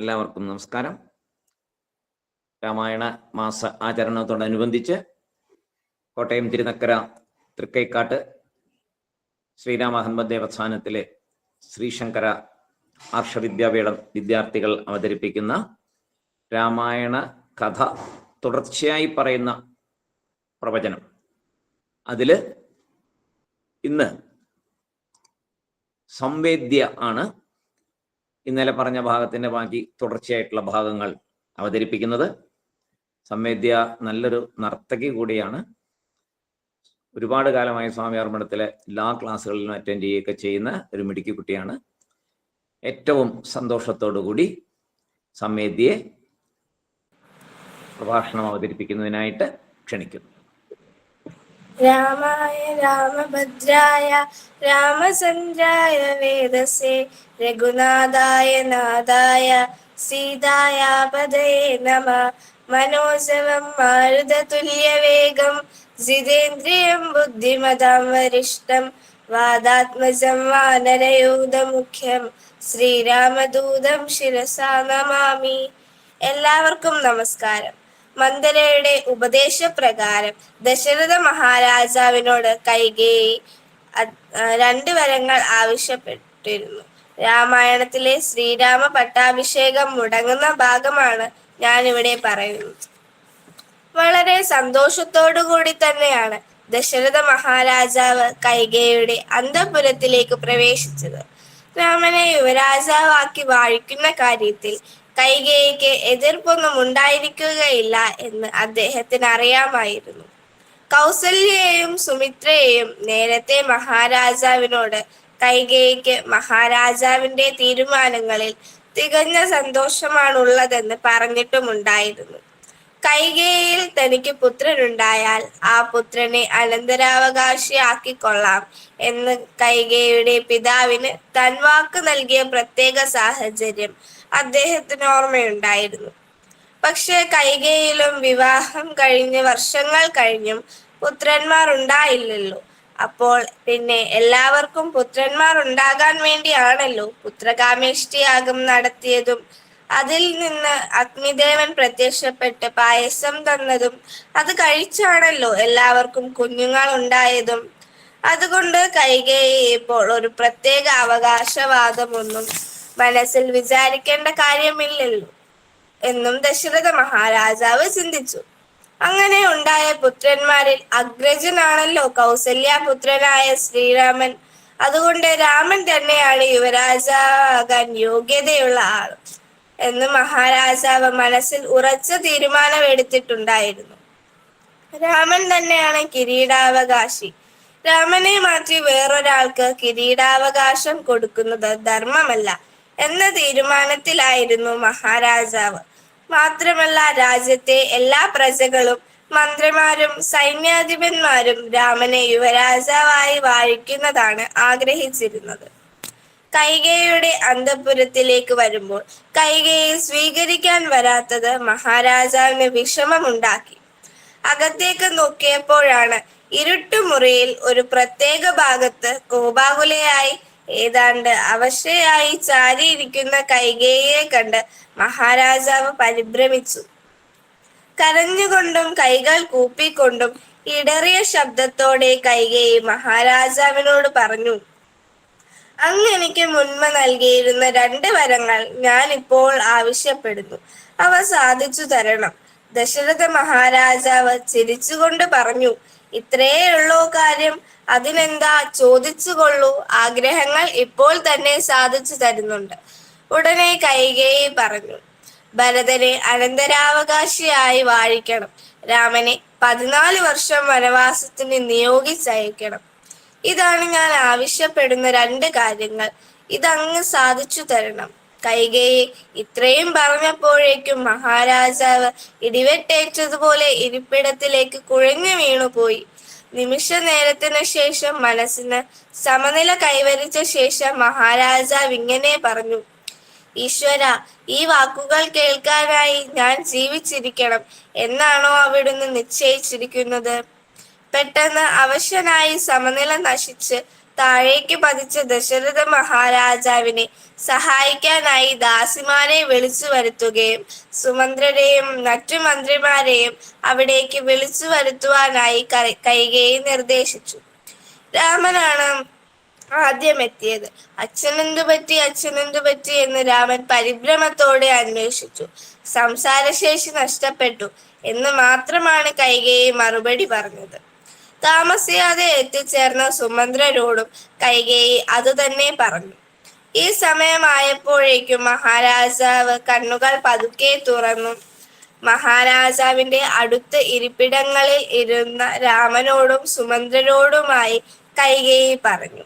എല്ലാവർക്കും നമസ്കാരം. രാമായണ മാസ ആചരണത്തോടനുബന്ധിച്ച് കോട്ടയം തിരുനക്കര തൃക്കൈക്കാട്ട് ശ്രീരാമഹന്മ ദേവസ്ഥാനത്തിലെ ശ്രീശങ്കര ആർഷവിദ്യാപീഠം വിദ്യാർത്ഥികൾ അവതരിപ്പിക്കുന്ന രാമായണ കഥ തുടർച്ചയായി പറയുന്ന പ്രവചനം. അതിൽ ഇന്ന് സംവേദ്യ ആണ് ഇന്നലെ പറഞ്ഞ ഭാഗത്തിന്റെ ബാക്കി തുടർച്ചയായിട്ടുള്ള ഭാഗങ്ങൾ അവതരിപ്പിക്കുന്നത് സംവേദ്യ നല്ലൊരു നർത്തകി കൂടിയാണ്. ഒരുപാട് കാലമായി സ്വാമി അർമ്മണത്തിലെ എല്ലാ ക്ലാസ്സുകളിലും അറ്റൻഡ് ചെയ്യുകയൊക്കെ ചെയ്യുന്ന ഒരു മിടുക്കി കുട്ടിയാണ്. ഏറ്റവും സന്തോഷത്തോടു കൂടി സംവേദ്യയെ പ്രഭാഷണം അവതരിപ്പിക്കുന്നതിനായിട്ട് ക്ഷണിക്കുന്നു. രാമായ രാമഭദ്രായ രാമചന്ദ്രായ വേദസേ രഘുനാഥായ നാഥായ സീതായ നമ. മനോജവം മാരുതതുല്യവേഗം ജിതേന്ദ്രിയം ബുദ്ധിമതാം വരിഷ്ടം വാദാത്മജം വാനരയൂതമുഖ്യം ശ്രീരാമദൂതം ശിരസാ നമാമി. എല്ലാവർക്കും നമസ്കാരം. മന്ദരയുടെ ഉപദേശപ്രകാരം ദശരഥ മഹാരാജാവിനോട് കൈകേയി രണ്ടു വരങ്ങൾ ആവശ്യപ്പെട്ടിരുന്നു. രാമായണത്തിലെ ശ്രീരാമ പട്ടാഭിഷേകം മുടങ്ങുന്ന ഭാഗമാണ് ഞാനിവിടെ പറയുന്നത്. വളരെ സന്തോഷത്തോടു കൂടി തന്നെയാണ് ദശരഥ മഹാരാജാവ് കൈകേയുടെ അന്തപുരത്തിലേക്ക് പ്രവേശിച്ചത്. രാമനെ യുവരാജാവാക്കി വാഴിക്കുന്ന കാര്യത്തിൽ കൈകേയിക്ക് എതിർപ്പൊന്നും ഉണ്ടായിരിക്കുകയില്ല എന്ന് അദ്ദേഹത്തിന് അറിയാമായിരുന്നു. കൗസല്യയെയും സുമിത്രയെയും നേരത്തെ മഹാരാജാവിനോട് കൈകേയിക്ക് മഹാരാജാവിന്റെ തീരുമാനങ്ങളിൽ തികഞ്ഞ സന്തോഷമാണുള്ളതെന്ന് പറഞ്ഞിട്ടുമുണ്ടായിരുന്നു. കൈകേയിൽ തനിക്ക് പുത്രനുണ്ടായാൽ ആ പുത്രനെ അനന്തരാവകാശിയാക്കിക്കൊള്ളാം എന്ന് കൈകേയുടെ പിതാവിന് തൻവാക്ക് നൽകിയ പ്രത്യേക സാഹചര്യം അദ്ദേഹത്തിന് ഓർമ്മയുണ്ടായിരുന്നു. പക്ഷെ കൈകേയിലും വിവാഹം കഴിഞ്ഞ് വർഷങ്ങൾ കഴിഞ്ഞും പുത്രന്മാർ ഉണ്ടായില്ലല്ലോ അപ്പോൾ പിന്നെ എല്ലാവർക്കും പുത്രന്മാർ ഉണ്ടാകാൻ വേണ്ടിയാണല്ലോ പുത്രകാമേഷ്ടിയാഗം നടത്തിയതും. അതിൽ നിന്ന് അഗ്നിദേവൻ പ്രത്യക്ഷപ്പെട്ട് പായസം തന്നതും അത് കഴിച്ചാണല്ലോ എല്ലാവർക്കും കുഞ്ഞുങ്ങൾ ഉണ്ടായതും അതുകൊണ്ട് കൈകേയി ഇപ്പോൾ ഒരു പ്രത്യേക അവകാശവാദമൊന്നും മനസ്സിൽ വിചാരിക്കേണ്ട കാര്യമില്ലല്ലോ എന്നും ദശരഥ മഹാരാജാവ് ചിന്തിച്ചു. അങ്ങനെ ഉണ്ടായ പുത്രന്മാരിൽ അഗ്രജനാണല്ലോ കൗസല്യാപുത്രനായ ശ്രീരാമൻ. അതുകൊണ്ട് രാമൻ തന്നെയാണ് യുവരാജാകാൻ യോഗ്യതയുള്ള ആൾ എന്ന് മഹാരാജാവ് മനസ്സിൽ ഉറച്ച തീരുമാനമെടുത്തിട്ടുണ്ടായിരുന്നു. രാമൻ തന്നെയാണ് കിരീടാവകാശി. രാമനെ മാറ്റി വേറൊരാൾക്ക് കിരീടാവകാശം കൊടുക്കുന്നത് ധർമ്മമല്ല. എന്ന തീരുമാനത്തിലായിരുന്നു മഹാരാജാവ്. മാത്രമല്ല രാജ്യത്തെ എല്ലാ പ്രജകളും മന്ത്രിമാരും സൈന്യാധിപന്മാരും രാമനെ യുവരാജാവായി വാഴിക്കുന്നതാണ് ആഗ്രഹിച്ചിരുന്നത്. കൈകേയുടെ അന്തപുരത്തിലേക്ക് വരുമ്പോൾ കൈകയെ സ്വീകരിക്കാൻ വരാത്തത് മഹാരാജാവിന് വിഷമമുണ്ടാക്കി. അകത്തേക്ക് നോക്കിയപ്പോഴാണ് ഇരുട്ടുമുറിയിൽ ഒരു പ്രത്യേക ഭാഗത്ത് കോപാകുലയായി ഏതാണ്ട് അവശയായി ചാരിയിരിക്കുന്ന കൈകേയെ കണ്ട് മഹാരാജാവ് പരിഭ്രമിച്ചു. കരഞ്ഞുകൊണ്ടും കൈകൾ കൂപ്പിക്കൊണ്ടും ഇടറിയ ശബ്ദത്തോടെ കൈകേയി മഹാരാജാവിനോട് പറഞ്ഞു അങ്ങ് എനിക്ക് മുൻപ് നൽകിയിരുന്ന രണ്ട് വരങ്ങൾ ഞാൻ ഇപ്പോൾ ആവശ്യപ്പെടുന്നു. അവ സാധിച്ചു തരണം. ദശരഥ മഹാരാജാവ് ചിരിച്ചുകൊണ്ട് പറഞ്ഞു ഇത്രയേ ഉള്ളൂ കാര്യം. അതിനെന്താ ചോദിച്ചുകൊള്ളൂ ആഗ്രഹങ്ങൾ ഇപ്പോൾ തന്നെ സാധിച്ചു തരുന്നുണ്ട്. ഉടനെ കൈകേയി പറഞ്ഞു. ഭരതനെ അനന്തരാവകാശിയായി വാഴിക്കണം. രാമനെ പതിനാല് വർഷം വനവാസത്തിന് നിയോഗിച്ചയക്കണം. ഇതാണ് ഞാൻ ആവശ്യപ്പെടുന്ന രണ്ട് കാര്യങ്ങൾ. ഇതങ്ങ് സാധിച്ചു തരണം. കൈകേയി ഇത്രയും പറഞ്ഞപ്പോഴേക്കും മഹാരാജാവ് ഇടിവെട്ടേറ്റതുപോലെ ഇരിപ്പിടത്തിലേക്ക് കുഴഞ്ഞു വീണുപോയി. നിമിഷ നേരത്തിന് ശേഷം മനസ്സിന് സമനില കൈവരിച്ച ശേഷം മഹാരാജാവ് ഇങ്ങനെ പറഞ്ഞു ഈശ്വര ഈ വാക്കുകൾ കേൾക്കാനായി ഞാൻ ജീവിച്ചിരിക്കണം. എന്നാണോ അവിടുന്ന് നിശ്ചയിച്ചിരിക്കുന്നത്? പെട്ടെന്ന് അവശനായി സമനില നശിച്ച് താഴേക്ക് പതിച്ച ദശരഥ മഹാരാജാവിനെ സഹായിക്കാനായി ദാസിമാരെ വിളിച്ചു വരുത്തുകയും സുമന്ത്രരെയും മറ്റു മന്ത്രിമാരെയും അവിടേക്ക് വിളിച്ചു വരുത്തുവാനായി കൈകയെ നിർദ്ദേശിച്ചു. രാമനാണ് ആദ്യം എത്തിയത് അച്ഛനെന്തു പറ്റി അച്ഛനെന്തു പറ്റി എന്ന് രാമൻ പരിഭ്രമത്തോടെ അന്വേഷിച്ചു. സംസാരശേഷി നഷ്ടപ്പെട്ടു എന്ന് മാത്രമാണ് കൈകേയി മറുപടി പറഞ്ഞത്. താമസിയാതെ എത്തിച്ചേർന്ന സുമന്ത്രരോടും കൈകേയി അതുതന്നെ പറഞ്ഞു. ഈ സമയമായപ്പോഴേക്കും മഹാരാജാവ് കണ്ണുകൾ പതുക്കെ തുറന്നു. മഹാരാജാവിന്റെ അടുത്ത് ഇരിപ്പിടങ്ങളിൽ ഇരുന്ന രാമനോടും സുമന്ത്രരോടുമായി കൈകേയി പറഞ്ഞു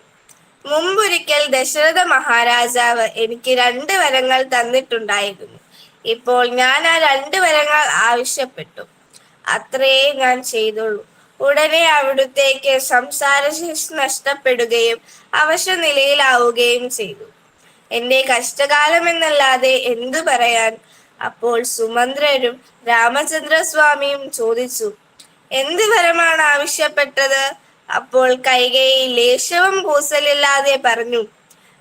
മുമ്പൊരിക്കൽ ദശരഥ മഹാരാജാവ് എനിക്ക് രണ്ട് വരങ്ങൾ തന്നിട്ടുണ്ടായിരുന്നു. ഇപ്പോൾ ഞാൻ ആ രണ്ട് വരങ്ങൾ ആവശ്യപ്പെട്ടു. അത്രയേ ഞാൻ ചെയ്തുള്ളൂ. ഉടനെ അവിടുത്തേക്ക് സംസാരശേഷി നഷ്ടപ്പെടുകയും അവശ നിലയിലാവുകയും ചെയ്തു. എന്റെ കഷ്ടകാലം എന്നല്ലാതെ എന്തു പറയാൻ? അപ്പോൾ സുമന്ത്രരും രാമചന്ദ്രസ്വാമിയും ചോദിച്ചു. എന്ത് വരമാണ് ആവശ്യപ്പെട്ടത്? അപ്പോൾ കൈകൈ ലേശവും കൂസലില്ലാതെ പറഞ്ഞു.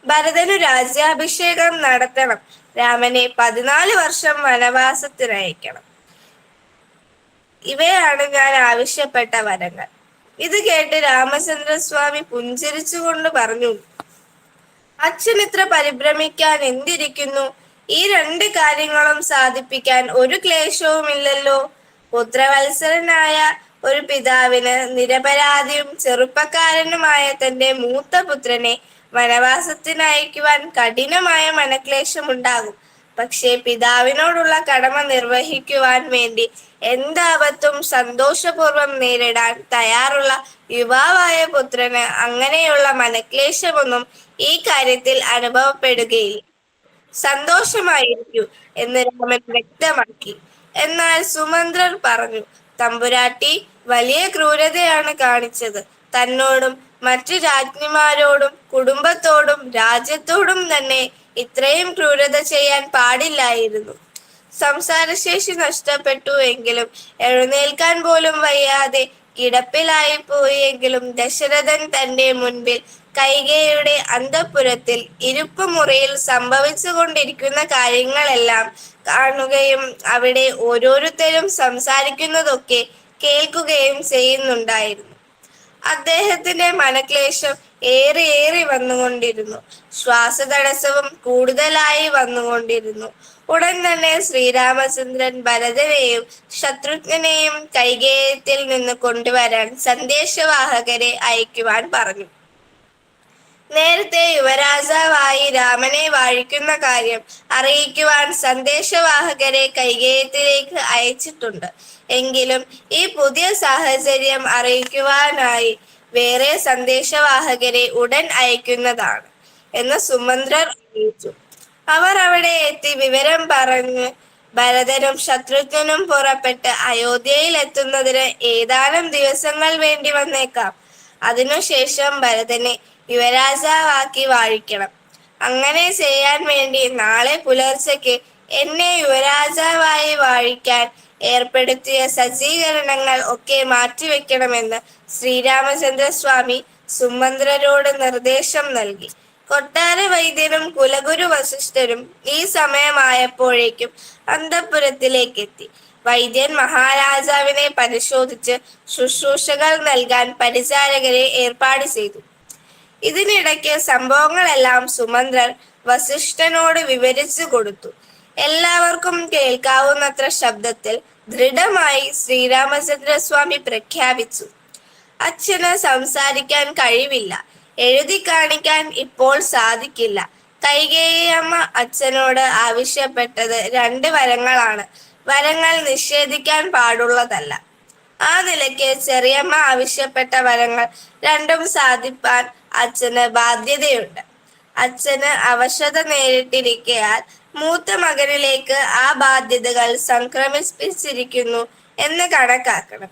ഭരതനു രാജ്യാഭിഷേകം നടത്തണം. രാമനെ പതിനാല് വർഷം വനവാസത്തിനയക്കണം. ഇവയാണ് ഞാൻ ആവശ്യപ്പെട്ട വരങ്ങൾ. ഇത് കേട്ട് രാമചന്ദ്രസ്വാമി പുഞ്ചിരിച്ചുകൊണ്ട് പറഞ്ഞു അച്ഛൻ ഇത്ര പരിഭ്രമിക്കാൻ എന്തിരിക്കുന്നു? ഈ രണ്ട് കാര്യങ്ങളും സാധിപ്പിക്കാൻ ഒരു ക്ലേശവുമില്ലല്ലോ. പുത്രവത്സരനായ ഒരു പിതാവിന് നിരപരാധിയും ചെറുപ്പക്കാരനുമായ തന്റെ മൂത്ത പുത്രനെ വനവാസത്തിനയക്കുവാൻ കഠിനമായ മനക്ലേശമുണ്ടാകും. പക്ഷേ പിതാവിനോടുള്ള കടമ നിർവഹിക്കുവാൻ വേണ്ടി എന്താപത്തും സന്തോഷപൂർവം നേരിടാൻ തയ്യാറുള്ള യുവാവായ പുത്രന് അങ്ങനെയുള്ള മനക്ലേശമൊന്നും ഈ കാര്യത്തിൽ അനുഭവപ്പെടുകയില്ല. സന്തോഷമായിരിക്കൂ എന്ന് രാമൻ വ്യക്തമാക്കി. എന്നാൽ സുമന്ത്രർ പറഞ്ഞു തമ്പുരാട്ടി വലിയ ക്രൂരതയാണ് കാണിച്ചത്. തന്നോടും മറ്റു രാജ്ഞിമാരോടും കുടുംബത്തോടും രാജ്യത്തോടും തന്നെ ഇത്രയും ക്രൂരത ചെയ്യാൻ പാടില്ലായിരുന്നു. സംസാരശേഷി നഷ്ടപ്പെട്ടു എങ്കിലും എഴുന്നേൽക്കാൻ പോലും വയ്യാതെ കിടപ്പിലായി പോയെങ്കിലും ദശരഥൻ തന്റെ മുൻപിൽ കൈകയുടെ അന്തപുരത്തിൽ ഇരുപ്പ് മുറിയിൽ സംഭവിച്ചു സംഭവിച്ചുകൊണ്ടിരിക്കുന്ന കാര്യങ്ങളെല്ലാം കാണുകയും അവിടെ ഓരോരുത്തരും സംസാരിക്കുന്നതൊക്കെ കേൾക്കുകയും ചെയ്യുന്നുണ്ടായിരുന്നു. അദ്ദേഹത്തിന്റെ മനക്ലേശം ഏറെ ഏറെ വന്നുകൊണ്ടിരുന്നു. ശ്വാസതടസ്സവും കൂടുതലായി വന്നുകൊണ്ടിരുന്നു. ഉടൻ തന്നെ ശ്രീരാമചന്ദ്രൻ ഭരതനെയും ശത്രുഘ്നെയും കൈകേയത്തിൽ നിന്ന് കൊണ്ടുവരാൻ സന്ദേശവാഹകരെ അയക്കുവാൻ പറഞ്ഞു. നേരത്തെ യുവരാജാവായി രാമനെ വാഴിക്കുന്ന കാര്യം അറിയിക്കുവാൻ സന്ദേശവാഹകരെ കൈകേയത്തിലേക്ക് അയച്ചിട്ടുണ്ട്. എങ്കിലും ഈ പുതിയ സാഹചര്യം അറിയിക്കുവാനായി വേറെ സന്ദേശവാഹകരെ ഉടൻ അയക്കുന്നതാണ് എന്ന് സുമന്ത്രർ അറിയിച്ചു. അവർ അവിടെ എത്തി വിവരം പറഞ്ഞ് ഭരതനും ശത്രുഘ്നും പുറപ്പെട്ട് അയോധ്യയിൽ എത്തുന്നതിന് ഏതാനും ദിവസങ്ങൾ വേണ്ടി വന്നേക്കാം. അതിനുശേഷം ഭരതനെ യുവരാജാവാക്കി വാഴിക്കണം. അങ്ങനെ ചെയ്യാൻ വേണ്ടി നാളെ പുലർച്ചയ്ക്ക് എന്നെ യുവരാജാവായി വാഴിക്കാൻ ഏർപ്പെടുത്തിയ സജ്ജീകരണങ്ങൾ ഒക്കെ മാറ്റിവെക്കണമെന്ന് ശ്രീരാമചന്ദ്ര സ്വാമി സുമന്ത്രരോട് നിർദ്ദേശം നൽകി. കൊട്ടാര വൈദ്യനും കുലഗുരു വസിഷ്ഠരും ഈ സമയമായപ്പോഴേക്കും അന്തപുരത്തിലേക്കെത്തി. വൈദ്യൻ മഹാരാജാവിനെ പരിശോധിച്ച് ശുശ്രൂഷകൾ നൽകാൻ പരിചാരകരെ ഏർപ്പാട് ചെയ്തു. ഇതിനിടയ്ക്ക് സംഭവങ്ങളെല്ലാം സുമന്ത്രൻ വസിഷ്ഠനോട് വിവരിച്ചു കൊടുത്തു. എല്ലാവർക്കും കേൾക്കാവുന്നത്ര ശബ്ദത്തിൽ ദൃഢമായി ശ്രീരാമചന്ദ്രസ്വാമി പ്രഖ്യാപിച്ചു. അച്ഛന് സംസാരിക്കാൻ കഴിവില്ല. എഴുതി കാണിക്കാൻ ഇപ്പോൾ സാധിക്കില്ല. കൈകേയമ്മ അച്ഛനോട് ആവശ്യപ്പെട്ടത് രണ്ട് വരങ്ങളാണ്. വരങ്ങൾ നിഷേധിക്കാൻ പാടുള്ളതല്ല. ആ നിലയ്ക്ക് ചെറിയമ്മ ആവശ്യപ്പെട്ട വരങ്ങൾ രണ്ടും സാധിപ്പാൻ അച്ഛന് ബാധ്യതയുണ്ട്. അച്ഛന് അവശത നേരിട്ടിരിക്കയാൽ മൂത്ത മകനിലേക്ക് ആ ബാധ്യതകൾ സംക്രമിപ്പിച്ചിരിക്കുന്നു എന്ന് കണക്കാക്കണം.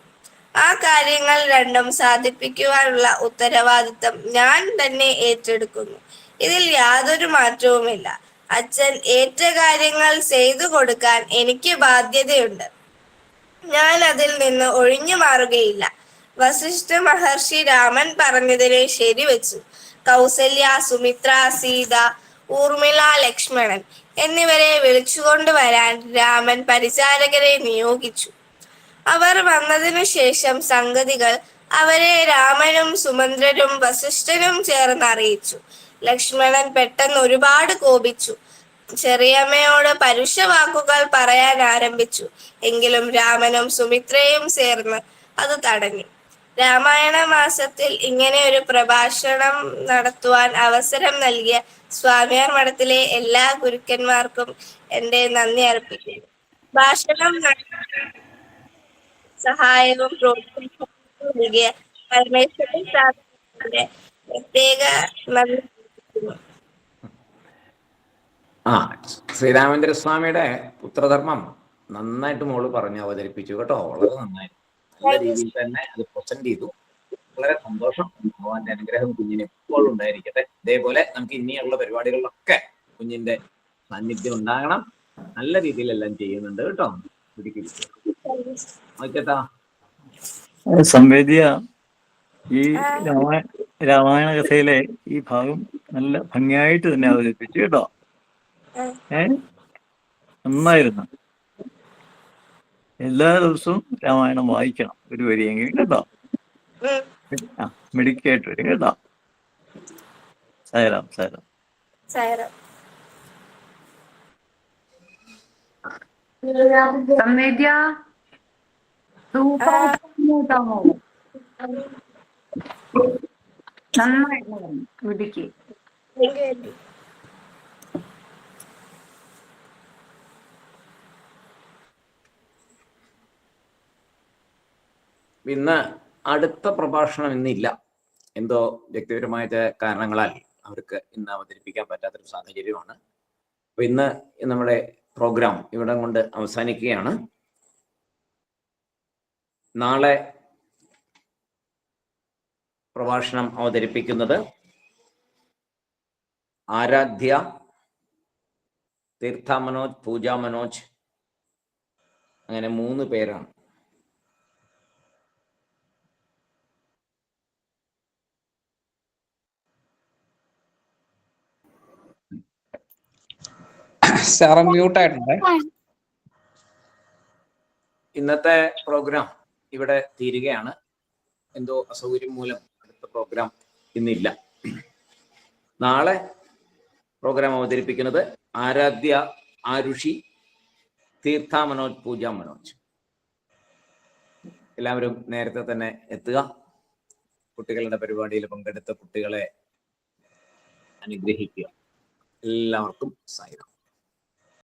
ആ കാര്യങ്ങൾ രണ്ടും സാധിപ്പിക്കുവാനുള്ള ഉത്തരവാദിത്തം ഞാൻ തന്നെ ഏറ്റെടുക്കുന്നു. ഇതിൽ യാതൊരു മാറ്റവുമില്ല. അച്ഛൻ ഏറ്റ കാര്യങ്ങൾ ചെയ്തു കൊടുക്കാൻ എനിക്ക് ബാധ്യതയുണ്ട്. ഞാൻ അതിൽ നിന്ന് ഒഴിഞ്ഞു മാറുകയില്ല. വസിഷ്ഠ മഹർഷി രാമൻ പറഞ്ഞതിനെ ശരിവെച്ചു. കൗസല്യ സുമിത്ര സീത ഊർമിള ലക്ഷ്മണൻ എന്നിവരെ വിളിച്ചുകൊണ്ട് വരാൻ രാമൻ പരിചാരകരെ നിയോഗിച്ചു. അവർ വന്നതിനു ശേഷം സംഗതികൾ അവരെ രാമനും സുമന്ദ്രനും വസിഷ്ഠനും ചേർന്ന് അറിയിച്ചു. ലക്ഷ്മണൻ പെട്ടെന്ന് ഒരുപാട് കോപിച്ചു. ചെറിയമ്മയോട് പരുഷ വാക്കുകൾ പറയാൻ ആരംഭിച്ചു. എങ്കിലും രാമനും സുമിത്രയും ചേർന്ന് അത് തടഞ്ഞു. രാമായണ മാസത്തിൽ ഇങ്ങനെ ഒരു പ്രഭാഷണം നടത്തുവാൻ അവസരം നൽകിയ സ്വാമിയാർ മഠത്തിലെ എല്ലാ ഗുരുക്കന്മാർക്കും എന്റെ നന്ദി അർപ്പിക്കുന്നു. ഭാഷണം സഹായവും പ്രോത്സാഹനവും നൽകിയ പരമേശ്വരൻ സാറിന്റെ പ്രത്യേക നന്ദി ആ ശ്രീരാമേന്ദ്ര സ്വാമിയുടെ പുത്രധർമ്മം നന്നായിട്ട് മോൾ പറഞ്ഞ് അവതരിപ്പിച്ചു കേട്ടോ. വളരെ നന്നായി. നല്ല രീതിയിൽ തന്നെ അത് പ്രസന്റ് ചെയ്തു. വളരെ സന്തോഷം. ഭഗവാന്റെ അനുഗ്രഹം കുഞ്ഞിന് ഇപ്പോൾ ഉണ്ടായിരിക്കട്ടെ. ഇതേപോലെ നമുക്ക് ഇനിയുള്ള പരിപാടികളിലൊക്കെ കുഞ്ഞിന്റെ സാന്നിധ്യം ഉണ്ടാകണം. നല്ല രീതിയിൽ എല്ലാം ചെയ്യുന്നുണ്ട് കേട്ടോ. ഓക്കേട്ടാ സംവേദ്യ ഈ രാമായണ രാമായണ കഥയിലെ ഈ ഭാഗം നല്ല ഭംഗിയായിട്ട് തന്നെ അവതരിപ്പിച്ചു കേട്ടോ. ഏ? നന്നായിരുന്നു. എല്ലാ ദിവസവും രാമായണം വായിക്കണം. ഒരു വരിയെങ്കിലും കേട്ടോ. ആ മെഡിക്കേറ്റ് വരും കേട്ടോ. സായരാം സായരാം. സായറാം സംവേദ്യ കേട്ടോ. നന്നായിട്ട് പറഞ്ഞു ഇന്ന് അടുത്ത പ്രഭാഷണം ഇന്നില്ല. എന്തോ വ്യക്തിപരമായ കാരണങ്ങളാൽ അവർക്ക് ഇന്ന് അവതരിപ്പിക്കാൻ പറ്റാത്തൊരു സാഹചര്യമാണ്. അപ്പൊ ഇന്ന് നമ്മുടെ പ്രോഗ്രാം ഇവിടെ കൊണ്ട് അവസാനിക്കുകയാണ്. നാളെ പ്രഭാഷണം അവതരിപ്പിക്കുന്നത് ആരാധ്യ തീർത്ഥ മനോജ് പൂജ മനോജ് അങ്ങനെ മൂന്ന് പേരാണ്. സാറ് മ്യൂട്ട് ആയിട്ടുണ്ട് ഇന്നത്തെ പ്രോഗ്രാം ഇവിടെ തീരുകയാണ്. എന്തോ അസൗകര്യം മൂലം അടുത്ത പ്രോഗ്രാം ഇന്നില്ല. നാളെ പ്രോഗ്രാം അവതരിപ്പിക്കുന്നത് ആരാധ്യ ആരുഷി തീർത്ഥ മനോജ് പൂജ മനോജ്. എല്ലാവരും നേരത്തെ തന്നെ എത്തുക. കുട്ടികളുടെ പരിപാടിയിൽ പങ്കെടുത്ത കുട്ടികളെ അനുഗ്രഹിക്കുക. എല്ലാവർക്കും സായിരം